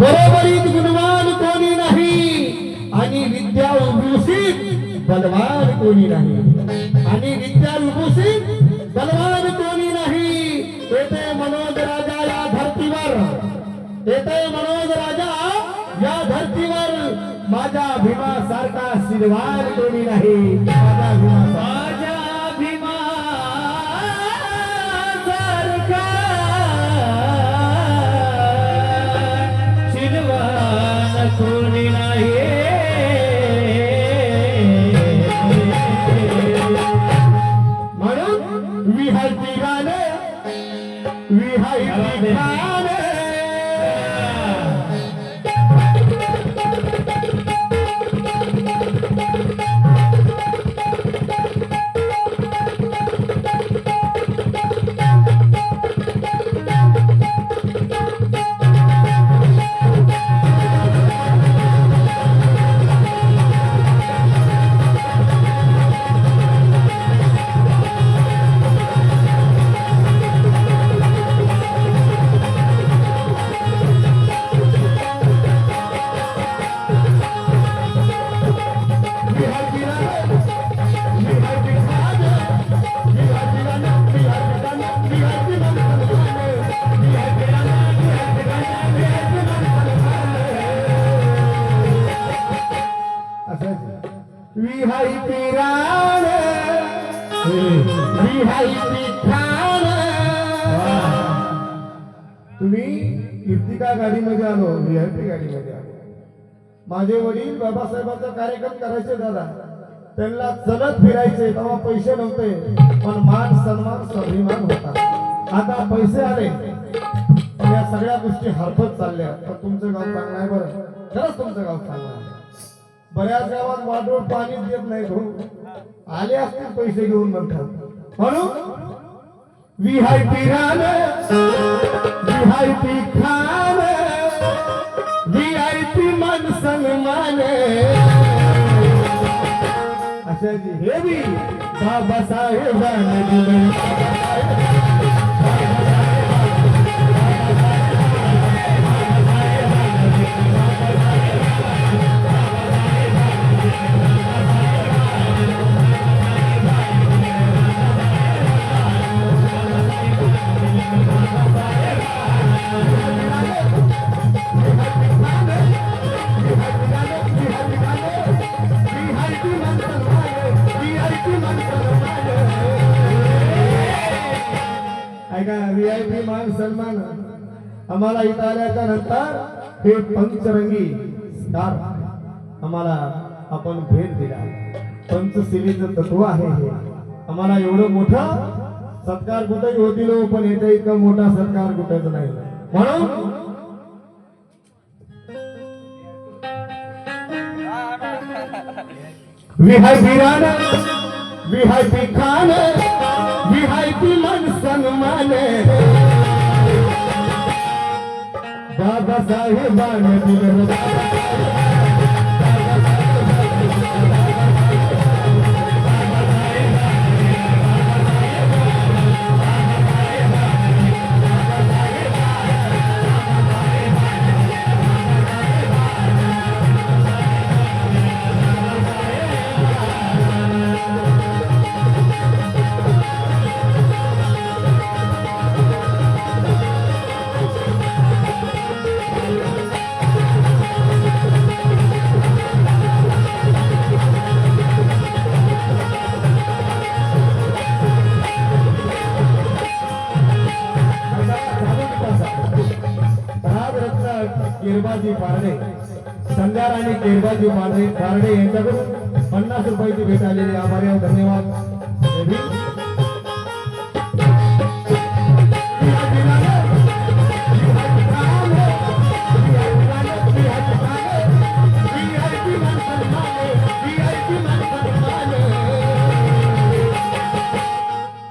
बरोबरीत गुणवान कोणी नाही. आणि विद्या उभूषित बलवान कोणी नाही. आणि विद्या उभूषित बलवान कोणी नाही. येते मनोज राजा या धर्तीवर. येते मनोज राजा या धर्तीवर. माझ्या भीमासारखा शिरवार कोणी नाही. माझ्या भीमासारखा Vihai Vihai Vihai Vihai गाडीमध्ये आलो व्ही आय पी गाडीमध्ये आलो. माझे वडील बाबासाहेबांचा कार्यक्रम करायचे दादा. त्यांना चलत फिरायचे तेव्हा पैसे नव्हते पण मान सन्मान स्वाभिमान होता. आता पैसे आले. पण या सगळ्या गोष्टी हरपत चालल्या. पण तुमचं गाव चांगलं आहे बरं. खरंच तुमचं गाव चांगलं आहे. बऱ्याच गावात वाटोळ पाणी देत नाही भाऊ. आले असतील पैसे घेऊन म्हणतात म्हणून व्हीआयपी राहणं पी खान व्ही आय पी मान सन्मान. अशा बाबासाहेबांना दिलं. आम्हाला इथं आल्याच्यानंतर हे पंचरंगी स्टार आम्हाला आपण भेट दिला. पंचशिलीचं तत्व आहे हे. आम्हाला एवढं मोठं सत्कार कुठेही होतील हो, पण याच्या इतका मोठा सत्कार कुठेच नाही. म्हणून विहायपी राणा साहेबान दिलं. संध्यार आणि केरबाजी पारडे पारडे यांच्याकडून पन्नास रुपयाची भेट आलेली आभारी आहोत. धन्यवाद. हे बी.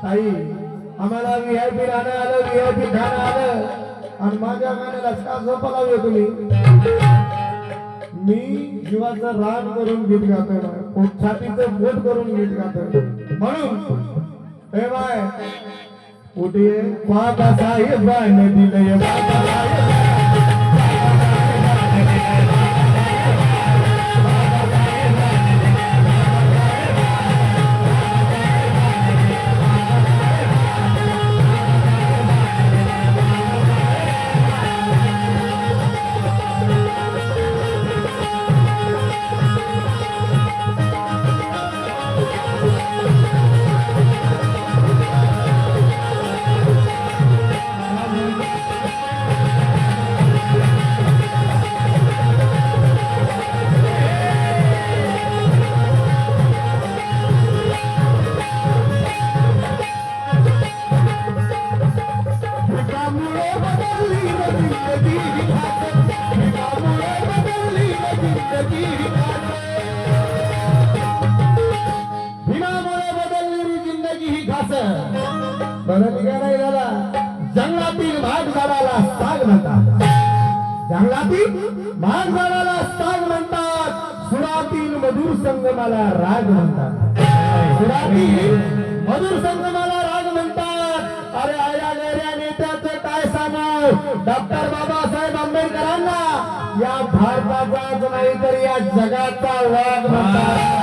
ताई आम्हाला व्हीआयपी राहणं आलं व्हीआयपी खाणं आलं. आणि माझ्या गाण्याला का झोपा लावले तुम्ही? मी जीवाचं रान करून गीत गातोय छातीचं पोट करून गीत गातोय. म्हणून हे बाय कुठे बाबा साहेबांनी दिलंय बाबा संगमाला राग म्हणतात. मधुर संगमाला राग म्हणतात. अरे आया गेल्या नेत्याचं काय सांगू डॉक्टर बाबासाहेब आंबेडकरांना या भारताचाच नाही तर या जगाचा वाघ म्हणतात.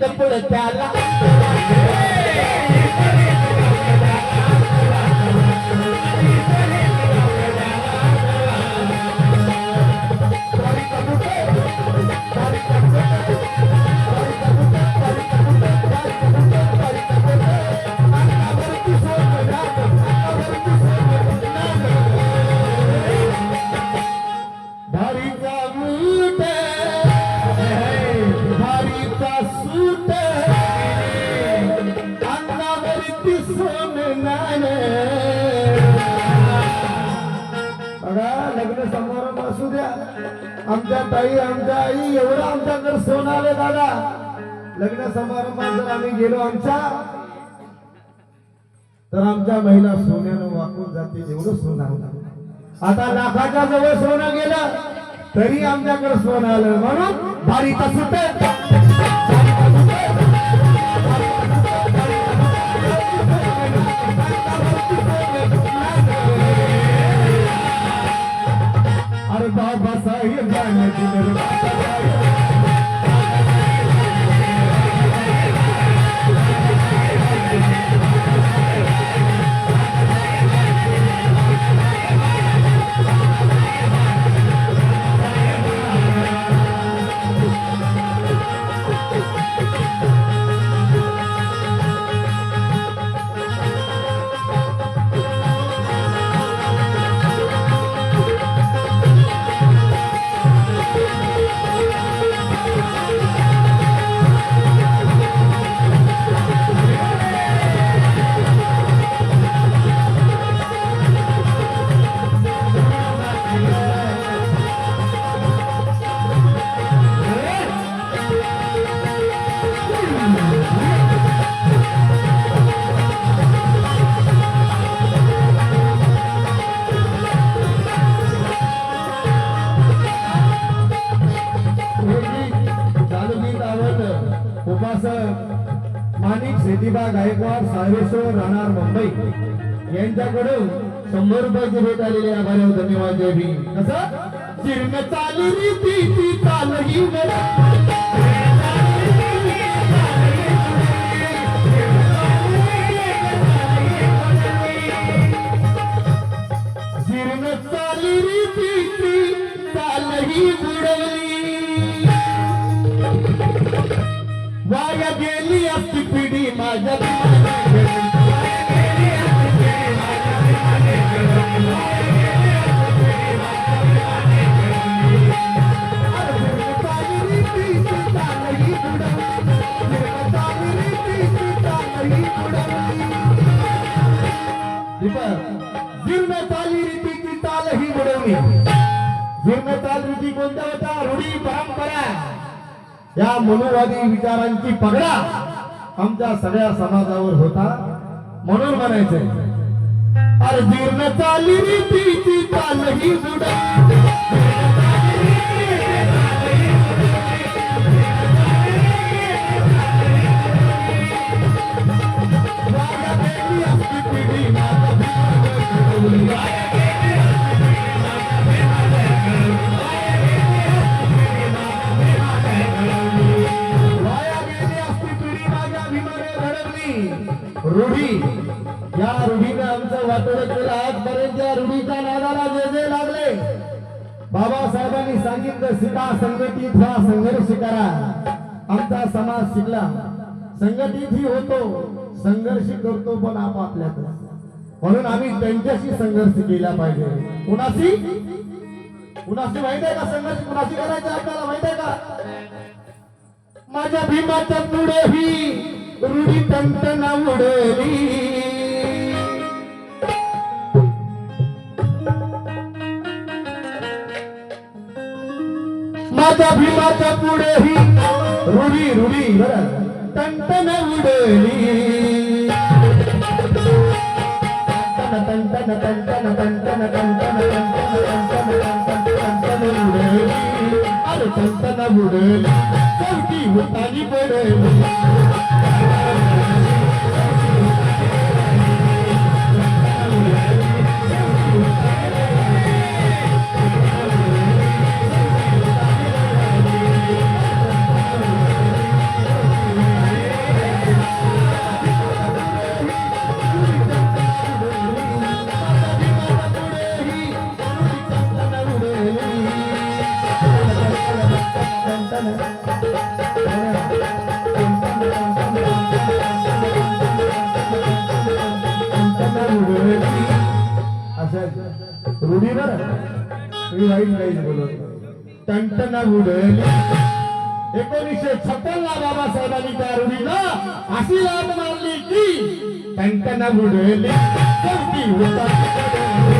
इस्त्रीची कपड त्याला आम्ही गेलो आमच्या. तर आमच्या महिला सोन्यानं वाकून जातील एवढं सोनं आलं. आता लाखाच्या जवळ सोनं गेलं तरी आमच्याकडे सोनं आलं. म्हणून भारी सुट. अरे बाबासाहेब उपासक माणिक शेतीबा गायकवाड साहेबेश्वर राहणार मुंबई. यांच्याकडून शंभर रुपयाची भेट आलेली आभारी धन्यवाद. देवी भीम. कसं चिरम चाली रीती ती चालही असती पिढी माझ्या जीर्ण चाली रीतीची चाल ही बुडवली जीर्ण चाल रीती कोणत्या रूढी परंपरा। या मनुवादी विचारांची पगडा। आमच्या सगळ्या समाजावर होता म्हणून म्हणायचंय. अरे चाली रीतीची चाल ही बाबासाहेबांनी सांगितलं शिका संघटित व्हा संघर्ष करा. आमचा समाज शिकला. संघटित ही होतो संघर्ष करतो पण आपापल्यात म्हणून आम्ही त्यांच्याशी संघर्ष केला पाहिजे. कुणाशी? कुणाशी माहीत आहे का संघर्ष? कुणाशी करायचा आपल्याला माहीत आहे का? माझ्या भीमाच्या पुढे ही रूढी तंतना उडली. माझ्या भीमाच्या पुढे ही रुडी रुडी तंटन उडली. तंटन तंटन तंटन तंटन अरे तंटन उडली. चौकी होतानी पडली. रुढीला छप्पन एकोणीसशे छप्पनला बाबासाहेबांनी त्या रुढीला अशी लाभ मारली की त्यांना रुढवले होता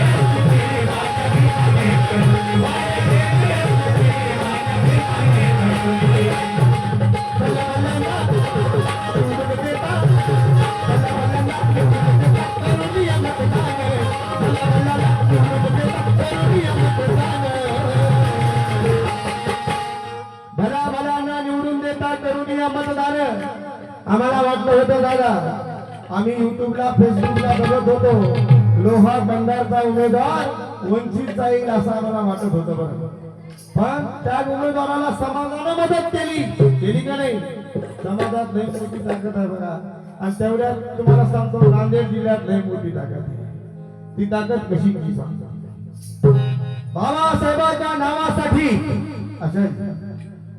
आम्हाला वाटलं होतं दादा आम्ही युट्यूबला फेसबुकला बघत होतो. लोहा बंधारचा उमेदवार वंचितचा येईल असं आम्हाला वाटत होतं बरं. पण त्या उमेदवाराला समाजानं मदत केली. केली का नाही? समाजात लय मोठी ताकद आहे बघा. आणि तेवढ्यात तुम्हाला सांगतो नांदेड जिल्ह्यात लय मोठी ताकद आहे. ती ताकद कशी कशी सांगतो? बाबासाहेबांच्या नावासाठी असं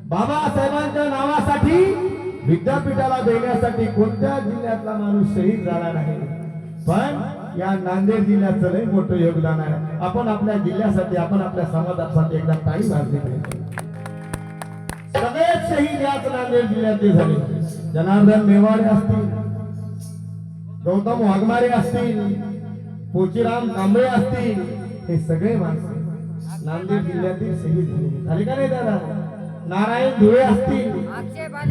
बाबासाहेबांच्या नावासाठी विद्यापीठाला देण्यासाठी कोणत्या जिल्ह्यातला माणूस शहीद झाला नाही? पण या नांदेड जिल्ह्याचं लय मोठं योगदान आहे. आपण आपल्या जिल्ह्यासाठी आपण आपल्या समाजासाठी एकदा काही वाजली पाहिजे सगळेच शहीद याच नांदेड जिल्ह्यातले झाले. जनार्दन मेवाडे असतील गौतम वाघमारे असतील पोचीराम कांबळे असतील हे सगळे माणसं नांदेड जिल्ह्यातील शहीद झाले का नाही दादा? नारायण धुळे असतील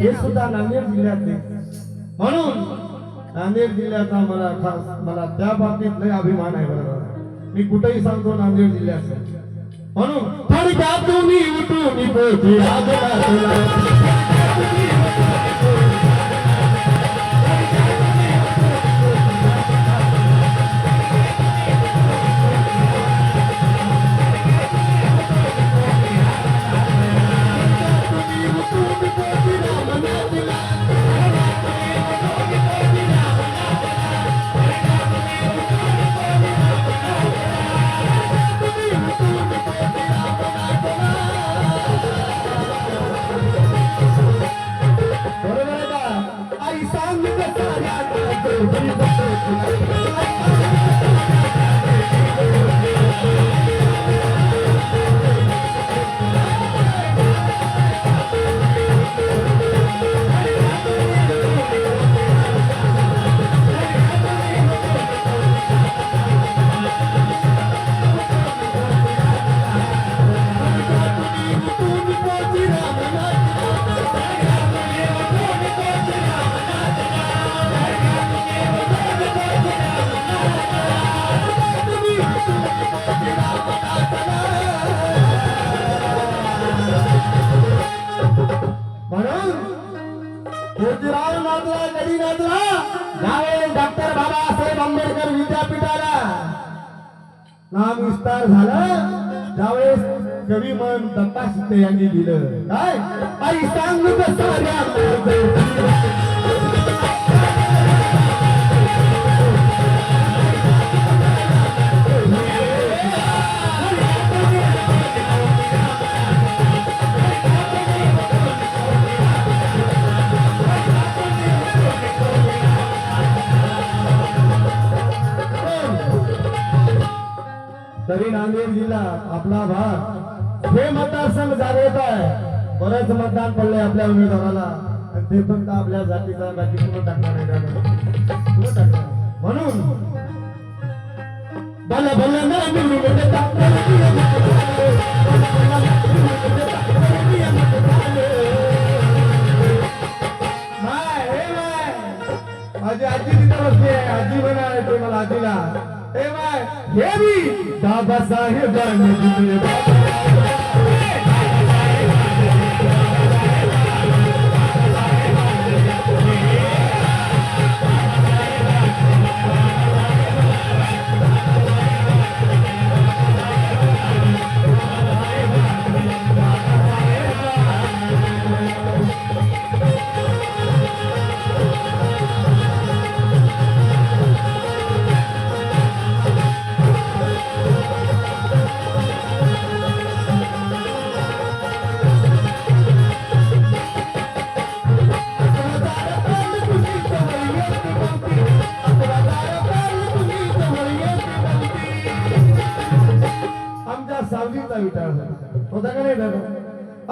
हे सुद्धा नांदेड जिल्ह्यातले. म्हणून नांदेड जिल्ह्याचा मला खास मला त्या बाबतीत लय अभिमान आहे बरं दादा. मी कुठेही सांगतो नांदेड जिल्ह्याचा म्हणून थोडक्यात तुम्ही उठून पोची नाम विस्तार झाला. त्यावेळेस कवी मन दत्ता शिंदे यांनी दिलं. काय? आई सांगू कसं तरी नांदेड जिल्हा आपला भाग हे मतदारसंघ जागवत आहे. बरेच मतदान पडले आपल्या उमेदवाराला. आणि ते फक्त आपल्या जातीचा बाकी कुठं टाकणार आहे म्हणून भलं भलं ना माझी आजी तिथे बसली आहे. आजी म्हणाले तुम्हाला आजीला. हे माय हे मी बाबासाहेबांनी दिले विटाळ होता होता का नाही दादा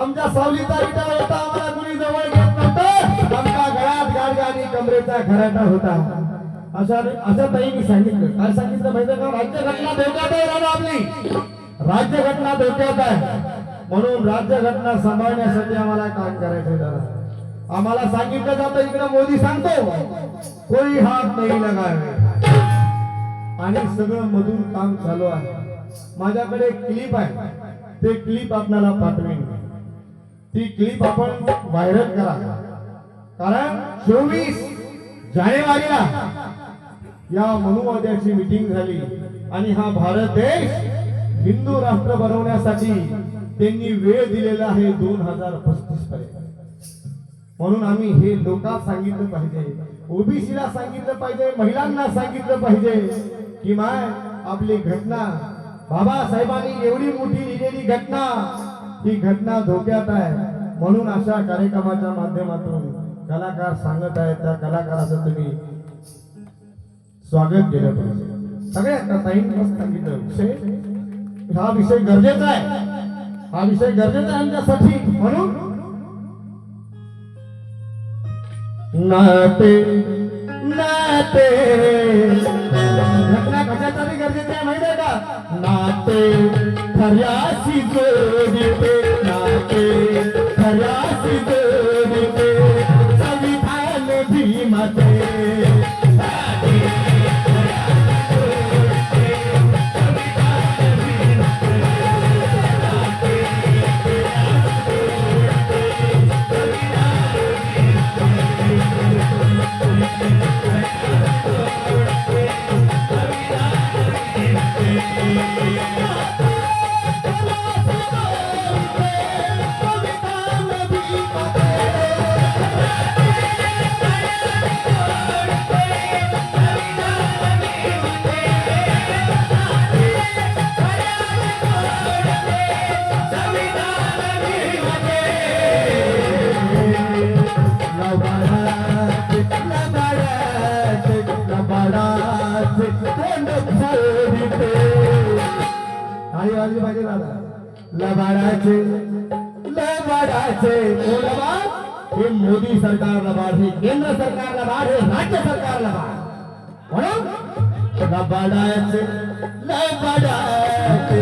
आमच्या सावलीचा विटाळ होता आम्हाला कुणी जवळ घेत नव्हतं. आमच्या गळ्यात गाडगा आणि कमरेचा घराटा होता. अशा अशा ताईंनी सांगितलं. काय सांगितलं माहिती का? राज्यघटना धोक्यात आहे राणा आपली. राज्यघटना धोक्यात आहे. म्हणून राज्यघटना सांभाळण्यासाठी आम्हाला काम करायचं दादा. आम्हाला सांगितलं जातं इकडं मोदी सांगतो. कोणी हात नाही लगाय आणि सगळं मधून काम चालू आहे. माझ्याकडे क्लिप आहे. ते क्लिप आपल्याला पाठवेन. ती क्लिप आपण व्हायरल करा. कारण चोवीस जानेवारीला या मनुवाद्याची मीटिंग झाली. आणि हा भारत देश हिंदू राष्ट्र बनवण्यासाठी त्यांनी वेळ दिलेला आहे दोन हजार पस्तीस पर्यंत. म्हणून आम्ही हे लोकात सांगितलं पाहिजे. ओबीसीला सांगितलं पाहिजे. महिलांना सांगितलं पाहिजे. की माय आपली घटना बाबासाहेबांनी एवढी मोठी लिहिलेली घटना ही घटना धोक्यात आहे. म्हणून अशा कार्यक्रमाच्या माध्यमातून कलाकार सांगत आहेत त्या कलाकाराचं तुम्ही स्वागत केलं पाहिजे. सगळ्यांना ताईंनी सांगितलं विषय हा विषय गरजेचा आहे. हा विषय गरजेचा आहे आमच्यासाठी. म्हणून नाते नाते घटना कशासाठी गरजेचे आहे आहे नाते खऱ्याशी जोडते नाते खऱ्याशी जोडते संविधान भीमते. सरकारला बाद हे केंद्र सरकारला बाद हे राज्य सरकारला बाद म्हणून बाडायचे नाही बाडायचे